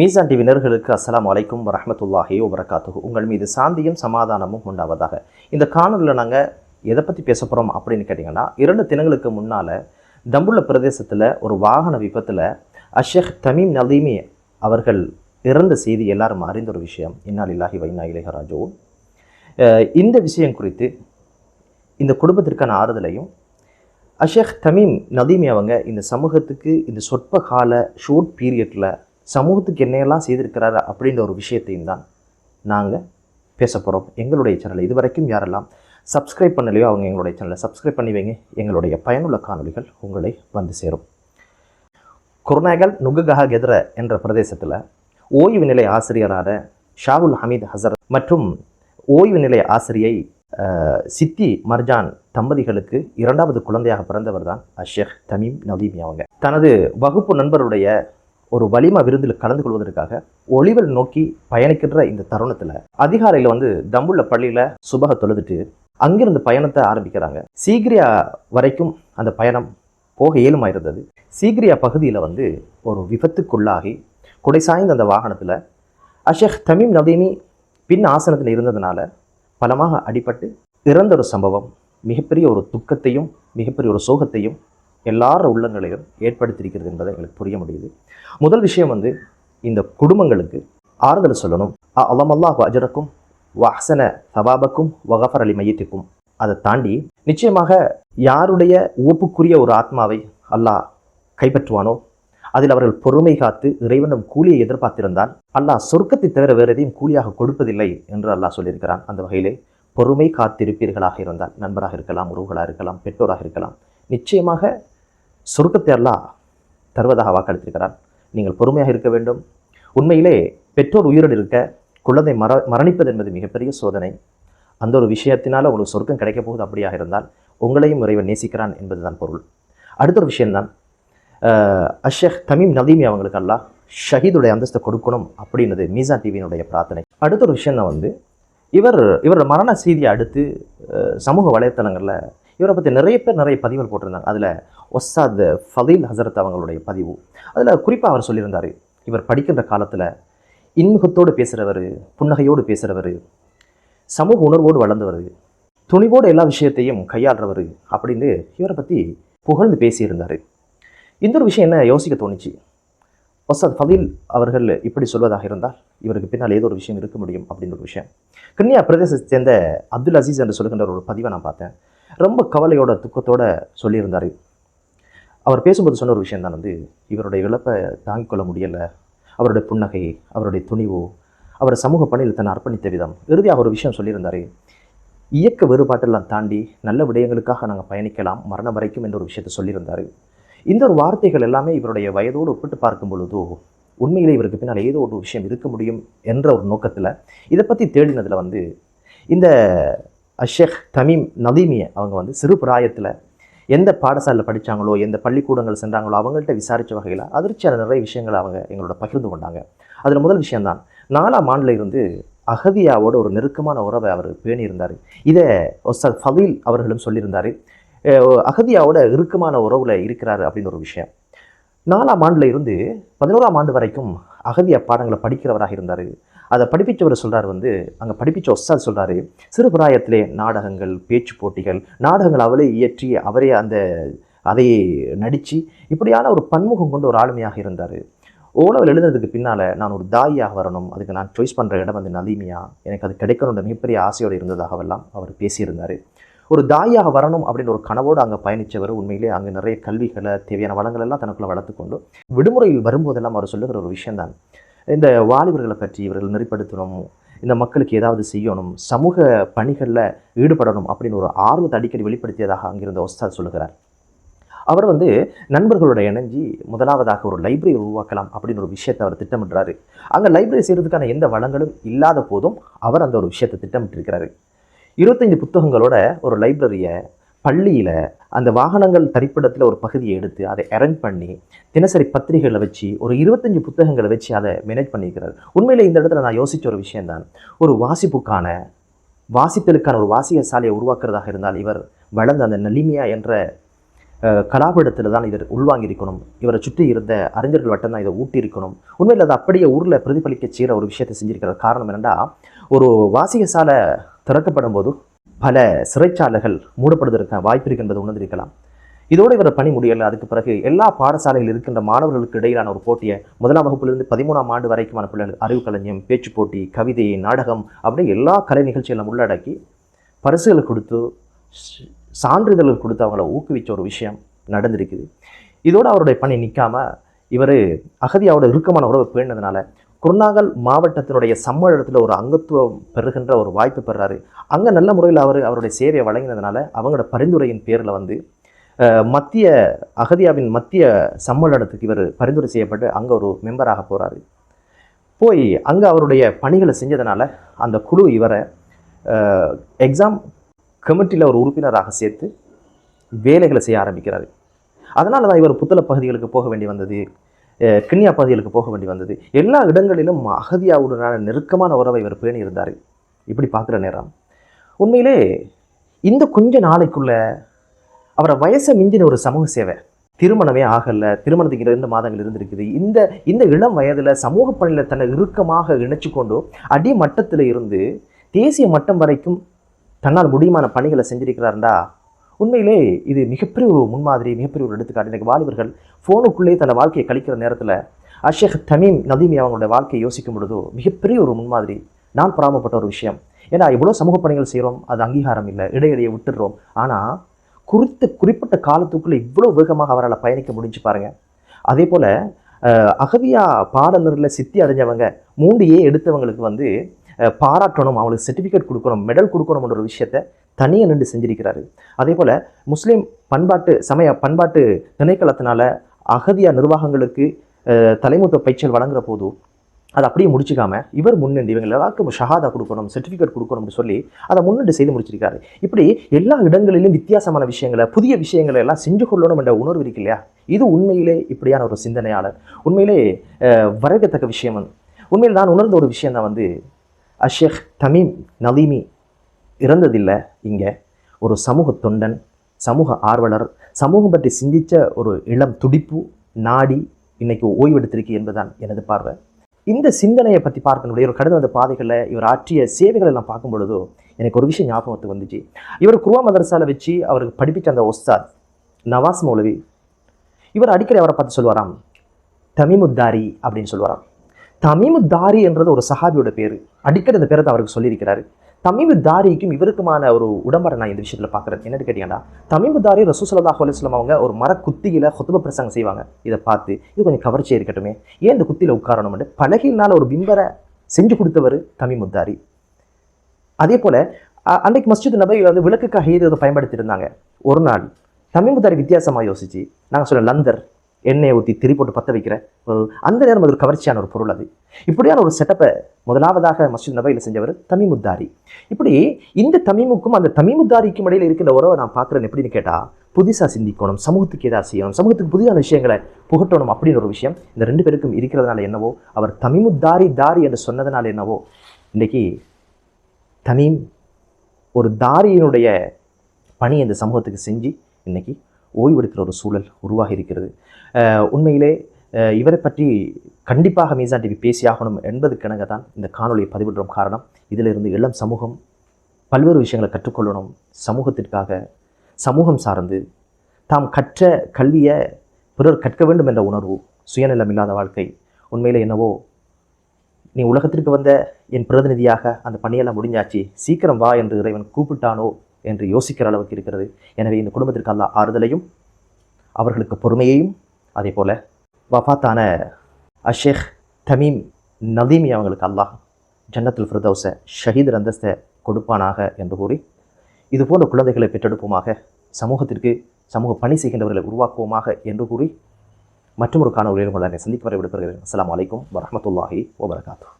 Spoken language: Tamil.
மீசான் டிவி நேர்களுக்கு அஸ்ஸலாமு அலைக்கும் வரஹ்மத்துல்லாஹி வபரகாத்துஹு. உங்கள் மீது சாந்தியும் சமாதானமும் உண்டாவதாக. இந்த காணொலியில் நாங்கள் எதை பற்றி பேச போகிறோம் அப்படின்னு கேட்டிங்கன்னா இரண்டு தினங்களுக்கு முன்னால் தம்புள்ள பிரதேசத்தில் ஒரு வாகன விபத்தில் அஷேக் தமீம் நலீமி அவர்கள் இறந்த செய்தி எல்லாரும் அறிந்த ஒரு விஷயம். இன்னாலில்லாஹி வைனா இளையராஜோ இந்த விஷயம் குறித்து இந்த குடும்பத்திற்கான ஆறுதலையும் அஷேக் தமீம் நதீமி அவங்க இந்த சமூகத்துக்கு இந்த சொற்ப கால ஷூட் பீரியடில் சமூகத்துக்கு என்னையெல்லாம் செய்திருக்கிறாரு அப்படின்ற ஒரு விஷயத்தையும் தான் நாங்கள் பேச போகிறோம் எங்களுடைய சேனலை இதுவரைக்கும் யாரெல்லாம் சப்ஸ்கிரைப் பண்ணலையோ அவங்க எங்களுடைய சேனலை சப்ஸ்கிரைப் பண்ணி வைங்க. எங்களுடைய பயனுள்ள காணொலிகள் உங்களை வந்து சேரும். குர்நாகல் நுகுகஹா கெதர என்ற பிரதேசத்தில் ஓய்வு நிலை ஆசிரியரான ஷாகுல் ஹமீத் ஹசரத் மற்றும் ஓய்வு நிலை ஆசிரியை சித்தி மர்ஜான் தம்பதிகளுக்கு இரண்டாவது குழந்தையாக பிறந்தவர் தான் அஷேக் தமீம் நவீமி அவங்க. தனது வகுப்பு நண்பருடைய ஒரு வலிம விருந்தில் கலந்து கொள்வதற்காக ஒளிவல் நோக்கி பயணிக்கின்ற இந்த தருணத்தில் அதிகாலையில் வந்து தம்புள்ள பள்ளியில் சுபக தொழுதுட்டு அங்கிருந்து பயணத்தை ஆரம்பிக்கிறாங்க. சீக்கிரியா வரைக்கும் அந்த பயணம் போக இயலுமா இருந்தது சீக்கிரியா பகுதியில் வந்து ஒரு விபத்துக்குள்ளாகி குடை சாய்ந்த அந்த வாகனத்தில் அஷேக் தமீம் நதீமி பின் ஆசனத்தில் இருந்ததுனால பலமாக அடிபட்டு இறந்த ஒரு சம்பவம் மிகப்பெரிய ஒரு துக்கத்தையும் மிகப்பெரிய ஒரு சோகத்தையும் எல்லார உள்ளங்களையும் ஏற்படுத்தியிருக்கிறது என்பதை எங்களுக்கு புரிய முடியுது. முதல் விஷயம் வந்து இந்த குடும்பங்களுக்கு ஆறுதல் சொல்லணும். அவமல்லாஹ் அஜரக்கும் வஹசன சபாபக்கும் வகஃபர் அலி மையத்திற்கும் அதை தாண்டி நிச்சயமாக யாருடைய ஒப்புக்குரிய ஒரு ஆத்மாவை அல்லாஹ் கைப்பற்றுவானோ அதில் அவர்கள் பொறுமை காத்து இறைவனும் கூலியை எதிர்பார்த்திருந்தால் அல்லாஹ் சொர்க்கத்தை தவிர வேறு எதையும் கூலியாக கொடுப்பதில்லை என்று அல்லாஹ் சொல்லியிருக்கிறான். அந்த வகையிலே பொறுமை காத்திருப்பீர்களாக இருந்தால் நண்பராக இருக்கலாம் உறவுகளாக இருக்கலாம் பெற்றோராக இருக்கலாம் நிச்சயமாக சொர்க்கத்தை அல்லாஹ் தருவதாக வாக்களித்திருக்கிறான். நீங்கள் பொறுமையாக இருக்க வேண்டும். உண்மையிலே பெற்றோர் உயிருடன் இருக்க குழந்தை மர மரணிப்பது என்பது மிகப்பெரிய சோதனை. அந்த ஒரு விஷயத்தினால உங்களுக்கு சொர்க்கம் கிடைக்க போகுது அப்படியாக இருந்தால் உங்களையும் இறைவன் நேசிக்கிறான் என்பதுதான் பொருள். அடுத்த ஒரு விஷயம்தான் அஹ், அஷேக் தமீம் நதீமி அவங்களுக்கு அல்லாஹ் ஷஹீதுடைய அந்தஸ்தை கொடுக்கணும் அப்படின்றது மீசா டிவியினுடைய பிரார்த்தனை. அடுத்த ஒரு விஷயம் தான் வந்து இவர் இவரோட மரண செய்தியை அடுத்து அஹ், சமூக வலைத்தளங்களில் இவரை பற்றி நிறைய பேர் நிறைய பதிவுகள் போட்டிருந்தாங்க. அதில் ஒஸ்தாத் ஃபதீல் ஹசரத் அவங்களுடைய பதிவு. அதில் குறிப்பாக அவர் சொல்லியிருந்தார் இவர் படிக்கின்ற காலத்தில் இன்முகத்தோடு பேசுகிறவர் புன்னகையோடு பேசுகிறவர் சமூக உணர்வோடு வளர்ந்தவர் துணிவோடு எல்லா விஷயத்தையும் கையாளுறவர் அப்படின்னு இவரை பற்றி புகழ்ந்து பேசியிருந்தார். இந்த ஒரு விஷயம் என்ன யோசிக்க தோணுச்சு? ஒஸ்ஸாத் ஃபதீல் அவர்கள் இப்படி சொல்வதாக இருந்தால் இவருக்கு பின்னால் ஏதோ ஒரு விஷயம் இருக்க முடியும் அப்படின்னு ஒரு விஷயம். கன்னியா பிரதேசத்தை சேர்ந்த அப்துல் அசீஸ் என்று சொல்கின்ற ஒரு பதிவை நான் பார்த்தேன். ரொம்ப கவலையோட துக்கத்தோட சொல்லியிருந்தார். அவர் பேசும்போது சொன்ன ஒரு விஷயம் தான் வந்து இவருடைய இழப்பை தாங்கிக் கொள்ள முடியலை. அவருடைய புன்னகை அவருடைய துணிவு அவர் சமூக பணியில் தன்னை அர்ப்பணித்த விதம். இறுதியாக ஒரு விஷயம் சொல்லியிருந்தார். இயக்க வேறுபாட்டெல்லாம் தாண்டி நல்ல விடயங்களுக்காக நாங்கள் பயணிக்கலாம் மரணம் வரைக்கும் என்ற ஒரு விஷயத்தை சொல்லியிருந்தார். இந்த ஒரு வார்த்தைகள் எல்லாமே இவருடைய வயதோடு ஒப்பிட்டு பார்க்கும் பொழுதோ உண்மையிலே இவருக்கு பின்னால் ஏதோ ஒரு விஷயம் இருக்க முடியும் என்ற ஒரு நோக்கத்தில் இதை பற்றி தேடினதில் வந்து இந்த அஷேக் தமீம் நதீமியை அவங்க வந்து சிறு பிராயத்தில் எந்த பாடசாலையில் படித்தாங்களோ எந்த பள்ளிக்கூடங்கள் சென்றாங்களோ அவங்கள்ட்ட விசாரித்த வகையில் அதிர்ச்சியான நிறைய விஷயங்களை அவங்க எங்களோட பகிர்ந்து கொண்டாங்க. அதில் முதல் விஷயம்தான் நாலாம் ஆண்டில் இருந்து அகதியாவோட ஒரு நெருக்கமான உறவை அவர் பேணியிருந்தார். இதை ஒஸ்தாத் ஃபதீல் அவர்களும் சொல்லியிருந்தார். அகதியாவோட இறுக்கமான உறவில் இருக்கிறாரு அப்படின்னு ஒரு விஷயம். நாலாம் ஆண்டில் இருந்து பதினோராம் ஆண்டு வரைக்கும் அகதியா பாடங்களை படிக்கிறவராக இருந்தார். அதை படிப்பிச்சவர் சொல்கிறார் வந்து அங்கே படிப்பிச்ச ஒஸ்தாத் சொல்கிறாரு சிறுபிராயத்திலே நாடகங்கள் பேச்சு போட்டிகள் நாடகங்கள் அவரே இயற்றி அவரே அந்த அதை நடித்து இப்படியான ஒரு பன்முகம் கொண்ட ஒரு ஆளுமையாக இருந்தார். ஓலவில் எழுதுனதுக்கு பின்னால் நான் ஒரு தாயாக வரணும் அதுக்கு நான் சாய்ஸ் பண்ணுற இடம் வந்து நலிமியா எனக்கு அது கிடைக்கணுன்ற மிகப்பெரிய ஆசையோடு இருந்ததாகவெல்லாம் அவர் பேசியிருந்தார். ஒரு தாயாக வரணும் அப்படின்னு ஒரு கனவோடு அங்கே பயணித்தவர் உண்மையிலே அங்கே நிறைய கல்விகளை தேவையான வளங்கள் எல்லாம் தனக்குள்ளே வளர்த்துக்கொண்டு விடுமுறையில் வரும்போதெல்லாம் அவர் சொல்லுகிற ஒரு விஷயம்தான் இந்த வாலிபர்களை பற்றி இவர்கள் நெறிப்படுத்தணும் இந்த மக்களுக்கு ஏதாவது செய்யணும் சமூக பணிகளில் ஈடுபடணும் அப்படின்னு ஒரு ஆர்வத்தை அடிக்கடி வெளிப்படுத்தியதாக அங்கிருந்த ஒஸ்தாத் சொல்லுகிறார். அவர் வந்து நண்பர்களோட இணைஞ்சி முதலாவதாக ஒரு லைப்ரரி உருவாக்கலாம் அப்படின்னு ஒரு விஷயத்தை அவர் திட்டமிடுறாரு. அங்கே லைப்ரரி செய்கிறதுக்கான எந்த வளங்களும் இல்லாத போதும் அவர் அந்த ஒரு விஷயத்தை திட்டமிட்டிருக்கிறாரு. இருபத்தஞ்சி புத்தகங்களோட ஒரு லைப்ரரியை பள்ளியில் அந்த வாகனங்கள் தரிப்பிடத்தில் ஒரு பகுதியை எடுத்து அதை அரேஞ்ச் பண்ணி தினசரி பத்திரிகைகளை வச்சு ஒரு இருபத்தஞ்சு புத்தகங்களை வச்சு அதை மேனேஜ் பண்ணியிருக்கிறார் உண்மையில் இந்த இடத்துல நான் யோசித்த ஒரு விஷயம்தான். ஒரு வாசிப்புக்கான வாசித்தலுக்கான ஒரு வாசிக சாலையை உருவாக்குறதாக இருந்தால் இவர் வளர்ந்த அந்த நலிமியா என்ற கலாபடத்தில் தான் இதை உள்வாங்கியிருக்கணும். இவரை சுற்றி இருந்த அறிஞர்கள் வட்டம் தான் இதை ஊட்டியிருக்கணும். உண்மையில் அது அப்படியே ஊரில் பிரதிபலிக்க செய்கிற ஒரு விஷயத்தை செஞ்சிருக்கிற காரணம் என்னென்னா ஒரு வாசிகசாலை திறக்கப்படும் போது பல சிறைச்சாலைகள் மூடப்படுவதற்கான வாய்ப்பு இருக்கு என்பதை உணர்ந்திருக்கலாம். இதோடு இவர் பணி முடியலை. அதுக்கு பிறகு எல்லா பாடசாலையில் இருக்கின்ற மாணவர்களுக்கு இடையிலான ஒரு போட்டியை முதலாம் வகுப்பிலிருந்து பதிமூணாம் ஆண்டு வரைக்குமான பிள்ளைகள் அறிவு கலைஞம் பேச்சு போட்டி கவிதை நாடகம் அப்படி எல்லா கலை நிகழ்ச்சிகளும் உள்ளடக்கி பரிசுகளை கொடுத்து சான்றிதழ்கள் கொடுத்து அவங்கள ஊக்குவிச்ச ஒரு விஷயம் நடந்திருக்குது. இதோடு அவருடைய பணி நிற்காமல் இவர் அகதியாவோட இறுக்கமான உறவை பேணினதுனால குருநாகல் மாவட்டத்தினுடைய சம்மேளனத்தில் ஒரு அங்கத்துவம் பெறுகின்ற ஒரு வாய்ப்பு பெறாரு. அங்கே நல்ல முறையில் அவர் அவருடைய சேவையை வழங்கினதுனால அவங்களோட பரிந்துரையின் பேரில் வந்து மத்திய அகதியாவின் மத்திய சம்மேளனத்துக்கு இவர் பரிந்துரை செய்யப்பட்டு அங்கே ஒரு மெம்பராக போகிறாரு போய் அங்கே அவருடைய பணிகளை செஞ்சதுனால அந்த குழு இவரை எக்ஸாம் கமிட்டியில் ஒரு உறுப்பினராக சேர்த்து வேலைகளை செய்ய ஆரம்பிக்கிறாரு. அதனால தான் இவர் புத்தள பகுதிகளுக்கு போக வேண்டி வந்தது. கிண்ணியா பகுதிகளுக்கு போக வேண்டி வந்தது. எல்லா இடங்களிலும் அகதியாவுடனான நெருக்கமான உறவை இவர் பேணி இருந்தார். இப்படி பார்க்குற நேரம். உண்மையிலே இந்த கொஞ்ச நாளைக்குள்ள அவரை வயசை மிஞ்சின ஒரு சமூக சேவை. திருமணமே ஆகல. திருமணத்துக்கு இரண்டு மாதங்கள் இருந்திருக்குது. இந்த இந்த இளம் வயதில் சமூக பணியில் தன்னை இறுக்கமாக இணைச்சு கொண்டு அடிமட்டத்தில் இருந்து தேசிய மட்டம் வரைக்கும் தன்னால் முடியுமான பணிகளை செஞ்சிருக்கிறாருண்டா? உண்மையிலே இது மிகப்பெரிய ஒரு முன்மாதிரி மிகப்பெரிய ஒரு எடுத்துக்காட்டு. எனக்கு வாலிபர்கள் ஃபோனுக்குள்ளேயே தன் வாழ்க்கையை கழிக்கிற நேரத்தில் அஷேக் தமீம் நதீமி அவங்களுடைய வாழ்க்கையை யோசிக்கும் பொழுது மிகப்பெரிய ஒரு முன்மாதிரி நான் பொறாமப்பட்ட ஒரு விஷயம். ஏன்னா இவ்வளோ சமூக பணிகள் செய்கிறோம் அது அங்கீகாரம் இல்லை இடையிடையே விட்டுடுறோம். ஆனால் குறித்த குறிப்பிட்ட காலத்துக்குள்ளே இவ்வளோ வேகமாக அவரால் பயணிக்க முடிஞ்சு பாருங்க. அதே போல் அகவியா பாடநூரில் சித்தி அடைஞ்சவங்க மூன்று ஏ எடுத்தவங்களுக்கு வந்து பாராட்டணும் அவங்களுக்கு சர்டிஃபிகேட் கொடுக்கணும் மெடல் கொடுக்கணும்ன்ற ஒரு விஷயத்தை தனியாக நின்று செஞ்சிருக்கிறாரு. அதே போல் முஸ்லீம் பண்பாட்டு சமய பண்பாட்டு திணைக்களத்தினால அகதியார் நிர்வாகங்களுக்கு தலைமுத்த பயிற்சிகள் வழங்குற போது அதை அப்படியே முடிச்சுக்காம இவர் முன்னெண்டு இவங்க எல்லாருக்கும் ஷஹாதா கொடுக்கணும் சர்டிஃபிகேட் கொடுக்கணும்னு சொல்லி அதை முன்னெண்டு செய்து முடிச்சிருக்காரு. இப்படி எல்லா இடங்களிலும் வித்தியாசமான விஷயங்களை புதிய விஷயங்களை எல்லாம் செஞ்சு கொள்ளணும் என்ற உணர்வு இருக்கு இல்லையா? இது உண்மையிலே இப்படியான ஒரு சிந்தனையாளர். உண்மையிலே வரவேற்கத்தக்க விஷயம். உண்மையில் நான் உணர்ந்த ஒரு விஷயம் தான் வந்து அஷேக் தமீம் நலீமி இறந்ததில்லை. இங்கே ஒரு சமூக தொண்டன் சமூக ஆர்வலர் சமூகம் பற்றி சிந்தித்த ஒரு இளம் துடிப்பு நாடி இன்னைக்கு ஓய்வெடுத்திருக்கு என்பதுதான் எனது பார்வை. இந்த சிந்தனையை பற்றி பார்க்கக்கூடிய ஒரு கடந்த வந்த பாதைகளில் இவர் ஆற்றிய சேவைகளை எல்லாம் பார்க்கும் பொழுது எனக்கு ஒரு விஷயம் ஞாபகத்துக்கு வந்துச்சு. இவர் குருவா மதரசால வச்சு அவருக்கு படிப்பிச்ச அந்த ஒஸ்தாத் நவாஸ் மௌலவி இவர் அடிக்கடி அவரை பார்த்து சொல்லுவாராம் தமிமுத்தாரி அப்படின்னு சொல்லுவாராம் தமிமுத்தாரி என்றது ஒரு சஹாபியோட பேர். அடிக்கடி அந்த பேரை தான் அவருக்கு சொல்லியிருக்கிறாரு. தமிழ் தாரிக்கும் இவருக்குமான ஒரு உடம்பரை நான் இந்த விஷயத்தில் பார்க்குறது என்னன்னு கேட்டிங்கன்னா தமிழ் தாரி ரசூசல்லா அலுவலாம் அவங்க ஒரு மர குத்தியில் கொத்துப பிரசங்கம் செய்வாங்க. இதை பார்த்து இது கொஞ்சம் கவர்ச்சியாக இருக்கட்டுமே. ஏன் இந்த குத்தியில் உட்காரணும்னு பலகையினால் ஒரு பிம்பரை செஞ்சு கொடுத்தவர் தமிமுத்தாரி அதே போல் அன்றைக்கு மஸ்ஜித் நபையில் வந்து விளக்குக்காக ஏது பயன்படுத்தியிருந்தாங்க. ஒரு நாள் தமிழ் முத்தாரி வித்தியாசமாக யோசிச்சு நாங்கள் சொல்ல லந்தர் எண்ணெயை ஊற்றி திரி போட்டு பற்ற வைக்கிற ஒரு அந்த நேரம் அது ஒரு கவர்ச்சியான ஒரு பொருள் அது. இப்படியான ஒரு செட்டப்பை முதலாவதாக மஸ்ஜித் நபையில் செஞ்சவர் தமிமுத்தாரி. இப்படி இந்த தமிமுக்கும் அந்த தமிமுத்தாரிக்கும் இடையில இருக்கிற உறவை நான் பார்க்குறேன் எப்படின்னு கேட்டால் புதுசாக சிந்திக்கணும் சமூகத்துக்கு ஏதாவது செய்யணும் சமூகத்துக்கு புதிதான விஷயங்களை புகட்டணும் அப்படின்னு ஒரு விஷயம் இந்த ரெண்டு பேருக்கும் இருக்கிறதுனால என்னவோ அவர் தமிமுத்தாரி தாரி என்று சொன்னதுனால என்னவோ இன்றைக்கி தமிம் ஒரு தாரியினுடைய பணி இந்த சமூகத்துக்கு செஞ்சு இன்னைக்கு ஓய்வெடுக்கிற ஒரு சூழல் உருவாகி இருக்கிறது உண்மையிலே இவரை பற்றி கண்டிப்பாக மீசான் டிவி பேசியாகணும் என்பதுக்கிணங்க தான் இந்த காணொலியை பதிவிடுறோம் காரணம். இதிலிருந்து இளம் சமூகம் பல்வேறு விஷயங்களை கற்றுக்கொள்ளணும். சமூகத்திற்காக சமூகம் சார்ந்து தாம் கற்ற கல்வியை பிறர் கற்க வேண்டும் என்ற உணர்வு சுயநலம் இல்லாத வாழ்க்கை உண்மையில் என்னவோ நீ உலகத்திற்கு வந்த என் பிரதிநிதியாக அந்த பணியெல்லாம் முடிஞ்சாச்சு சீக்கிரம் வா என்று இறைவன் கூப்பிட்டானோ என்று யோசிக்கிற அளவுக்கு இருக்கிறது. எனவே இந்த குடும்பத்திற்கு அல்ல ஆறுதலையும் அவர்களுக்கு பொறுமையையும் அதே போல் வஃபாத்தான அஷேக் தமீம் நதீமி அவங்களுக்கு அல்லாஹ் ஜன்னத்துல் ஃபிரதௌஸை ஷஹீத் அந்தஸ்தை கொடுப்பானாக என்று கூறி இது போன்ற குழந்தைகளை பெற்றெடுப்போமாக சமூகத்திற்கு சமூக பணி செய்கின்றவர்களை உருவாக்குவோமாக என்று கூறி மற்றும் ஒரு காணொலியில் உங்களை சந்திக்க வரை விடுபடுகிறேன் அஸ்ஸலாமு வலைக்கம் வரமத்துல்லாஹி வபரகாத்தூ